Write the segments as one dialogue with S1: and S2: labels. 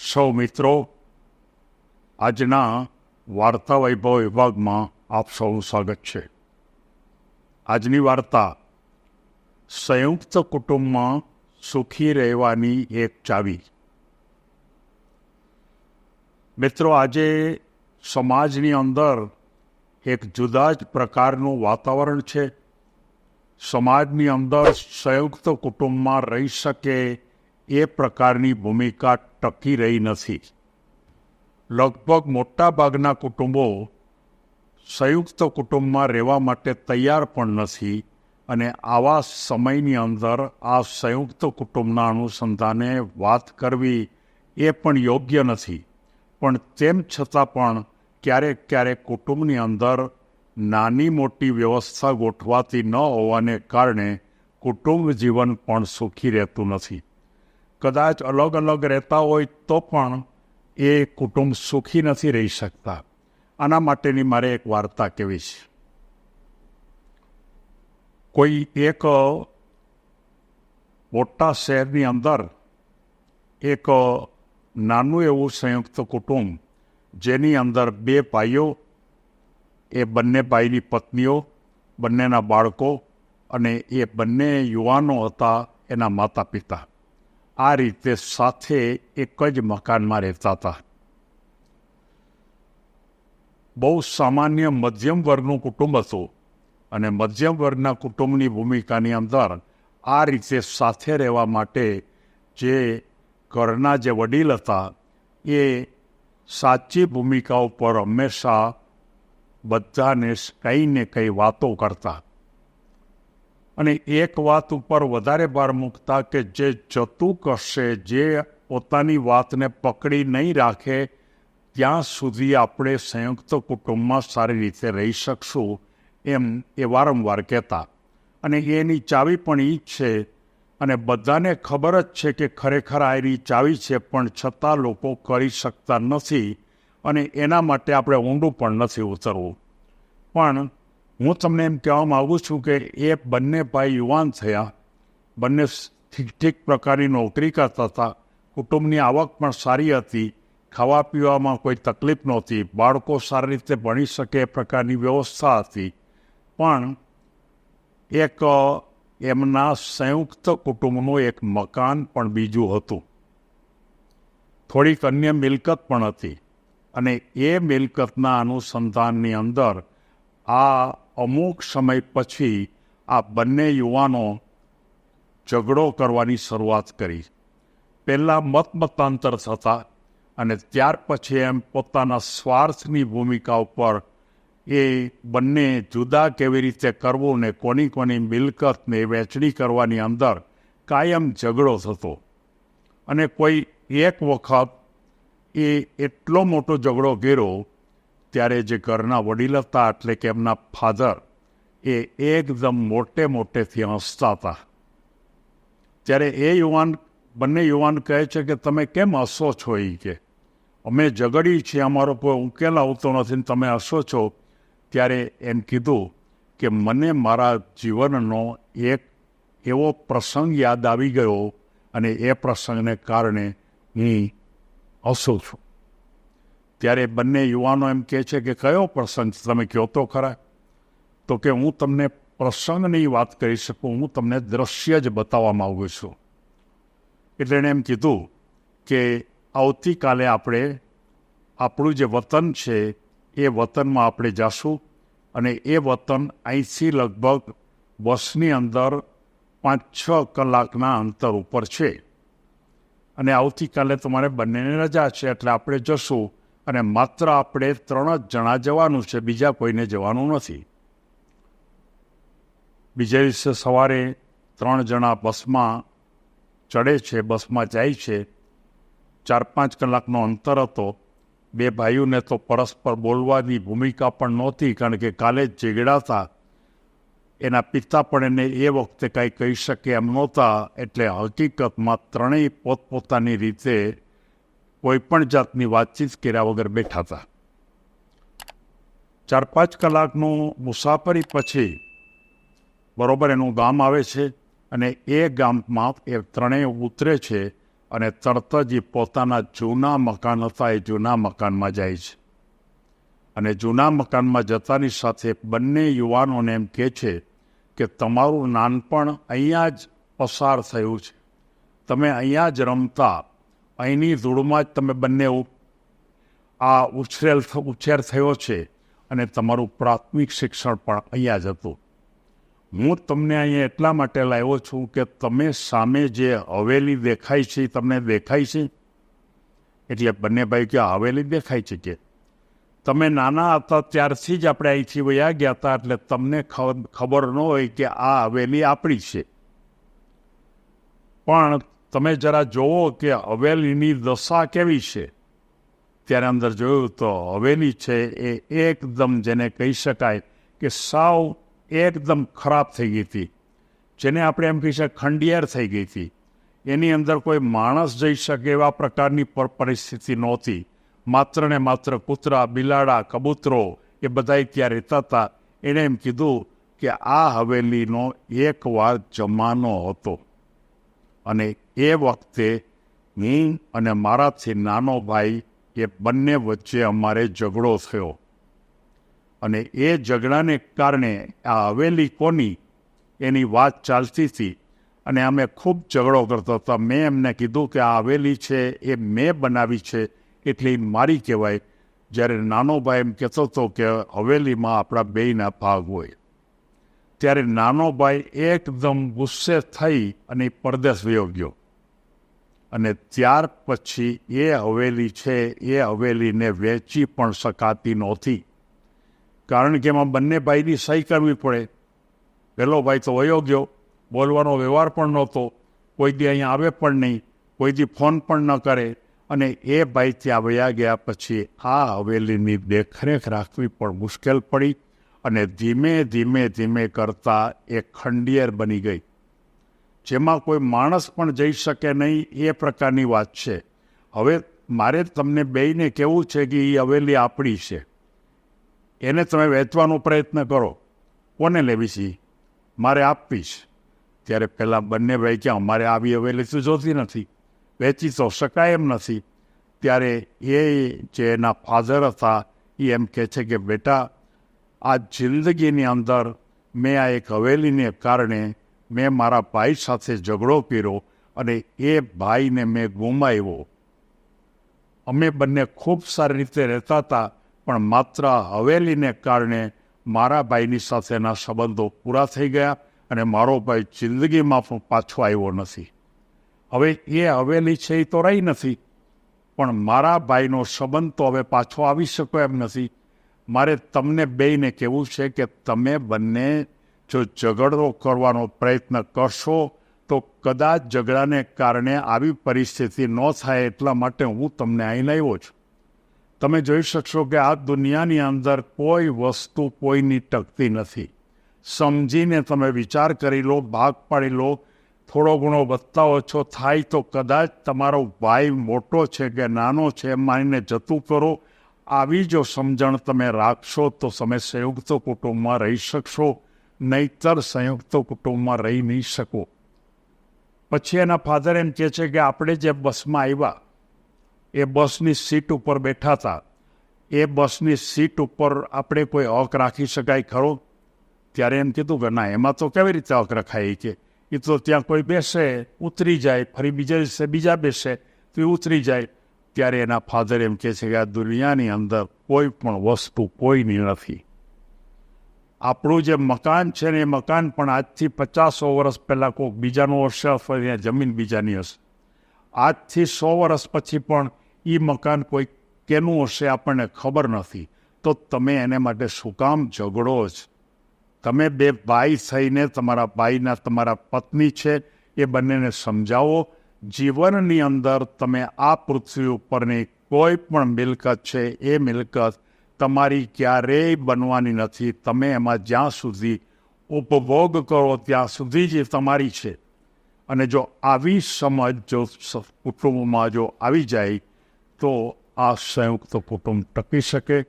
S1: સૌ મિત્રો આજના વાર્તા વૈભવ વિભાગમાં આપ સૌનું સ્વાગત છે. આજની વાર્તા, સંયુક્ત કુટુંબમાં સુખી રહેવાની એક ચાવી. મિત્રો, આજે સમાજની અંદર એક જુદા જ પ્રકારનું વાતાવરણ છે. સમાજની અંદર સંયુક્ત કુટુંબમાં રહી શકે એ પ્રકારની ભૂમિકા ટકી રહી નથી. લગભગ મોટાભાગના કુટુંબો સંયુક્ત કુટુંબમાં રહેવા માટે તૈયાર પણ નથી અને આવા સમયની અંદર આ સંયુક્ત કુટુંબના અનુસંધાને વાત કરવી એ પણ યોગ્ય નથી. પણ તેમ છતાં પણ ક્યારેક ક્યારેક કુટુંબની અંદર નાની મોટી વ્યવસ્થા ગોઠવાતી ન હોવાને કારણે કુટુંબ જીવન પણ સુખી રહેતું નથી. કદાચ અલગ અલગ રહેતા હોય તો પણ એ કુટુંબ સુખી નથી રહી શકતા. આના માટેની મારે એક વાર્તા કહેવી છે? કોઈ એક મોટા શહેરની અંદર એક નાનું એવું સંયુક્ત કુટુંબ જેની અંદર બે ભાઈઓ, એ બંને ભાઈની પત્નીઓ, બંનેના બાળકો અને એ બંને યુવાનો હતા એના માતા પિતા આ રીતે સાથે એક જ મકાનમાં રહેતા હતા. બહુ સામાન્ય મધ્યમ વર્ગનું કુટુંબ હતું અને મધ્યમ વર્ગના કુટુંબની ભૂમિકાની અંદર આ રીતે સાથે રહેવા માટે જે ઘરના જે વડીલ હતા, એ સાચી ભૂમિકા ઉપર હંમેશા બધાને કંઈ ને કંઈ વાતો કરતા. અને એક વાત ઉપર વધારે ભાર મૂકતા કે જે જતું કરશે જે પોતાની વાતને પકડી નહીં રાખે, ત્યાં સુધી આપણે સંયુક્ત કુટુંબમાં સારી રીતે રહી શકશું એમ એ વારંવાર કહેતા. અને એની ચાવી પણ એ જ છે. અને બધાને ખબર જ છે કે ખરેખર આ એની ચાવી છે, પણ છતાં લોકો કરી શકતા નથી અને એના માટે આપણે ઊંડું પણ નથી ઉતરવું. પણ હું તમને એમ કહેવા માગું છું કે એ બંને ભાઈ યુવાન થયા બંને ઠીક ઠીક પ્રકારની નોકરી કરતા હતા. કુટુંબની આવક પણ સારી હતી. ખાવા પીવામાં કોઈ તકલીફ નહોતી. બાળકો સારી રીતે ભણી શકે એ પ્રકારની વ્યવસ્થા હતી. પણ એક એમના સંયુક્ત કુટુંબનું એક મકાન પણ બીજું હતું. થોડીક અન્ય મિલકત પણ હતી. અને એ મિલકતના અનુસંધાનની અંદર આ અમુક સમય પછી આ બંને યુવાનો ઝઘડો કરવાની શરૂઆત કરી. પહેલાં મતમતાંતર થતા અને ત્યાર પછી એમ પોતાના સ્વાર્થની ભૂમિકા ઉપર એ બંને જુદા કેવી રીતે કરવું ને કોની કોની મિલકતને વહેંચણી કરવાની અંદર કાયમ ઝઘડો થતો. અને કોઈ એક વખત એ એટલો મોટો ઝઘડો ઘેરો ત્યારે જે ઘરના વડીલ હતા એટલે કે એમના ફાધર, એ એકદમ મોટે મોટેથી હસતા હતા. ત્યારે એ યુવાન, બંને યુવાન કહે છે કે, તમે કેમ હસો છો એ કે? અમે ઝઘડી છીએ, અમારો કોઈ ઉકેલ આવતો નથી તમે હસો છો. ત્યારે એમ કીધું કે, મને મારા જીવનનો એક એવો પ્રસંગ યાદ આવી ગયો અને એ પ્રસંગને કારણે હું હસું છું. ત્યારે બંને યુવાનો એમ કહે છે કે કયો પ્રસંગ તમે કહો તો ખરા? તો કે હું તમને પ્રસંગની વાત કરી શકું, હું તમને દ્રશ્ય જ બતાવવા માગું છું. એટલે એણે એમ કીધું કે આવતીકાલે આપણે, આપણું જે વતન છે, એ વતનમાં આપણે જાશું અને એ વતન અહીંથી લગભગ બસની અંદર પાંચ છ કલાકના અંતર ઉપર છે. અને આવતીકાલે તમારે બંનેને રજા છે, એટલે આપણે જશું અને માત્ર આપણે ત્રણ જ જણા જવાનું છે, બીજા કોઈને જવાનું નથી. બીજા દિવસે સવારે ત્રણ જણા બસમાં ચડે છે, બસમાં જાય છે. ચાર પાંચ કલાકનો અંતર હતો. બે ભાઈઓને તો પરસ્પર બોલવાની ભૂમિકા પણ નહોતી, કારણ કે કાલે જ ઝઘડાતા. એના પિતા પણ એને એ વખતે કાંઈ કહી શકે એમ નહોતા, એટલે હકીકતમાં ત્રણેય પોતપોતાની રીતે કોઈ પણ જાતની વાતચીત કર્યા વગર બેઠા હતા. ચાર પાંચ કલાકનું મુસાફરી પછી બરોબર એનું ગામ આવે છે અને એ ગામમાં એ ત્રણેય ઉતરે છે અને તરત જ એ પોતાના જૂના મકાન હતા, એ જૂના મકાનમાં જાય છે. અને જૂના મકાનમાં જતાની સાથે બંને યુવાનોને એમ કહે છે કે તમારું નાનપણ અહીંયા જ પસાર થયું છે. તમે અહીંયા જ રમતા અહીંની ધૂળમાં જ તમે બંને આ ઉછરેલ ઉછેર થયો છે અને તમારું પ્રાથમિક શિક્ષણ પણ અહીંયા જ હતું. હું તમને અહીંયા એટલા માટે લાવ્યો છું કે તમે સામે જે હવેલી દેખાય છે તમને દેખાય છે. એટલે બંને ભાઈ કે હવેલી દેખાય છે કે? તમે નાના હતા ત્યારથી જ આપણે અહીંથી વયા ગયા હતા એટલે તમને ખબર ન હોય કે આ હવેલી આપણી છે. પણ તમે જરા જોવો કે હવેલીની દશા કેવી છે. ત્યારે અંદર જોયું તો હવેલી છે એ એકદમ જેને કહી શકાય કે સાવ એકદમ ખરાબ થઈ ગઈ હતી. જેને આપણે એમ કહી શકીએ ખંડિયાર થઈ ગઈ હતી. એની અંદર કોઈ માણસ જઈ શકે એવા પ્રકારની પરિસ્થિતિ નહોતી. માત્ર ને માત્ર કૂતરા, બિલાડા, કબૂતરો એ બધા ત્યાં રહેતા હતા. એણે એમ કીધું કે આ હવેલીનો એક વાર જમાનો હતો. અને એ વખતે હું અને મારાથી નાનો ભાઈ એ બંને વચ્ચે અમારે ઝઘડો થયો. અને એ ઝઘડાને કારણે આ હવેલી કોની એની વાત ચાલતી હતી અને અમે ખૂબ ઝઘડો કરતો હતા. મેં એમને કીધું કે આ હવેલી છે એ મેં બનાવી છે એટલે મારી કહેવાય. જ્યારે નાનો ભાઈ એમ કહેતો હતો કે હવેલીમાં આપણા બેયના ભાગ હોય. ત્યારે નાનો ભાઈ એકદમ ગુસ્સે થઈ અને પરદેશ વયો ગયો. અને ત્યાર પછી એ હવેલી છે, એ હવેલીને વેચી પણ શકાતી નહોતી. કારણ કે એમાં બંને ભાઈની સહી કરવી પડે. પહેલો ભાઈ તો વયો ગયો, બોલવાનો વ્યવહાર પણ નહોતો કોઈ દી અહીંયા આવે પણ નહીં કોઈ દી ફોન પણ ન કરે, અને એ ભાઈ ત્યાં વયા ગયા પછી આ હવેલીની દેખરેખ રાખવી પણ મુશ્કેલ પડી. અને ધીમે ધીમે ધીમે કરતાં એ ખંડિયર બની ગઈ. જેમાં કોઈ માણસ પણ જઈ શકે નહીં, એ પ્રકારની વાત છે. હવે મારે તમને બેયને કહેવું છે કે એ હવેલી આપણી છે. એને તમે વેચવાનો પ્રયત્ન કરો. કોને લેવી છે મારે આપવી છે. ત્યારે પહેલાં બંને ભાઈ ક્યાં મારે આવી હવેલી તો જોતી નથી. વેચી તો શકાય એમ નથી. ત્યારે એ જે એના ફાધર હતા એ એમ કહે છે કે, બેટા આ જિંદગીની અંદર મેં આ એક હવેલીને કારણે મેં મારા ભાઈ સાથે ઝઘડો કર્યો અને એ ભાઈને મેં ગુમાવ્યો. અમે બંને ખૂબ સારી રીતે રહેતા હતા, પણ માત્ર હવેલીને કારણે મારા ભાઈની સાથેના સંબંધો પૂરા થઈ ગયા અને મારો ભાઈ જિંદગીમાં પણ પાછો આવ્યો નથી. હવે એ હવેલી છે એ તો રહી નથી, પણ મારા ભાઈનો સંબંધ તો હવે પાછો આવી શકો એમ નથી. મારે તમને બેયને કહેવું છે કે તમે બંને જો ઝઘડો કરવાનો પ્રયત્ન કરશો, તો કદાચ ઝઘડાને કારણે આવી પરિસ્થિતિ ન થાય એટલા માટે હું તમને અહીં લાવ્યો છું. તમે જોઈ શકશો કે આ દુનિયાની અંદર કોઈ વસ્તુ કોઈની ટકતી નથી. સમજીને તમે વિચાર કરી લો, ભાગ પાડી લો, થોડો ઘણો વધતા ઓછો થાય તો કદાચ તમારો ભાઈ મોટો છે કે નાનો છે એમ માનીને જતું કરો આવી જો સમજણ તમે રાખશો તો તમે સંયુક્ત કુટુંબમાં રહી શકશો, નહીતર સંયુક્ત કુટુંબમાં રહી નહીં શકો. પછી એના ફાધર એમ કહે છે કે આપણે જે બસમાં આવ્યા, એ બસની સીટ ઉપર બેઠા હતા. એ બસની સીટ ઉપર આપણે કોઈ હક રાખી શકાય ખરો? ત્યારે એમ કીધું કે ના, એમાં તો કેવી રીતે હક રખાય? કે એ તો ત્યાં કોઈ બેસે, ઉતરી જાય, ફરી બીજા દિવસે બીજા બેસે, તો એ ઉતરી જાય. ત્યારે એના ફાધર એમ કહે છે કે આ દુનિયાની અંદર કોઈ પણ વસ્તુ કોઈની નથી. આપણું જે મકાન છે ને એ મકાન પણ આજથી પચાસો વર્ષ પહેલાં કોઈક બીજાનું હશે અથવા જમીન બીજાની હશે. આજથી સો વર્ષ પછી પણ એ મકાન કોઈ કેનું હશે આપણને ખબર નથી. તો તમે એને માટે શું કામ ઝઘડો જ. તમે બે ભાઈ થઈને તમારા ભાઈના તમારા પત્ની છે એ બંનેને સમજાવો જીવનની અંદર તમે આ પૃથ્વી ઉપરની કોઈ પણ મિલકત છે, એ મિલકત તમારી ક્યારેય બનવાની નથી. તમે એમાં જ્યાં સુધી ઉપભોગ કરો ત્યાં સુધી જ તમારી છે. અને જો આવી સમજ, જો કુટુંબમાં જો આવી જાય, તો આ સંયુક્ત કુટુંબ ટકી શકે.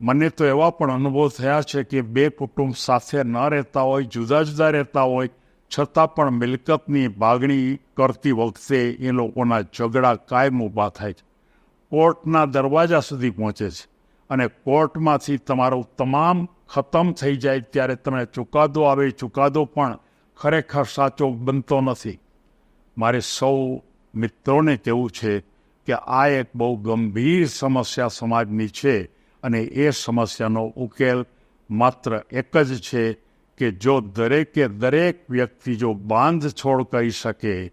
S1: મને તો એવા પણ અનુભવ થયા છે કે બે કુટુંબ સાથે ન રહેતા હોય, જુદા જુદા રહેતા હોય છતાં પણ મિલકતની માગણી કરતી વખતે એ લોકોના ઝઘડા કાયમ ઊભા થાય છે. કોર્ટના દરવાજા સુધી પહોંચે છે અને કોર્ટમાંથી તમારું તમામ ખતમ થઈ જાય ત્યારે તમને ચુકાદો આવે ચુકાદો પણ ખરેખર સાચો બનતો નથી. મારે સૌ મિત્રોને કહેવું છે કે આ એક બહુ ગંભીર સમસ્યા સમાજની છે અને એ સમસ્યાનો ઉકેલ માત્ર એક જ છે કે જો દરેકે દરેક વ્યક્તિ જો બાંધ છોડ કરી શકે,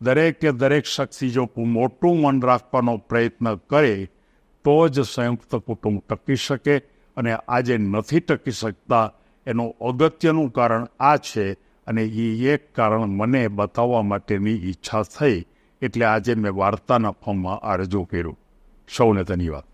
S1: દરેકે દરેક શખ્સી જો મોટું મન રાખવાનો પ્રયત્ન કરે, તો જ સંયુક્ત કુટુંબ ટકી શકે અને આજે નથી ટકી શકતા. એનું અગત્યનું કારણ આ છે અને એ એક કારણ મને બતાવવા માટેની ઈચ્છા થઈ. એટલે આજે મેં વાર્તાના ફોર્મમાં આ રજૂ કર્યું. સૌને ધન્યવાદ.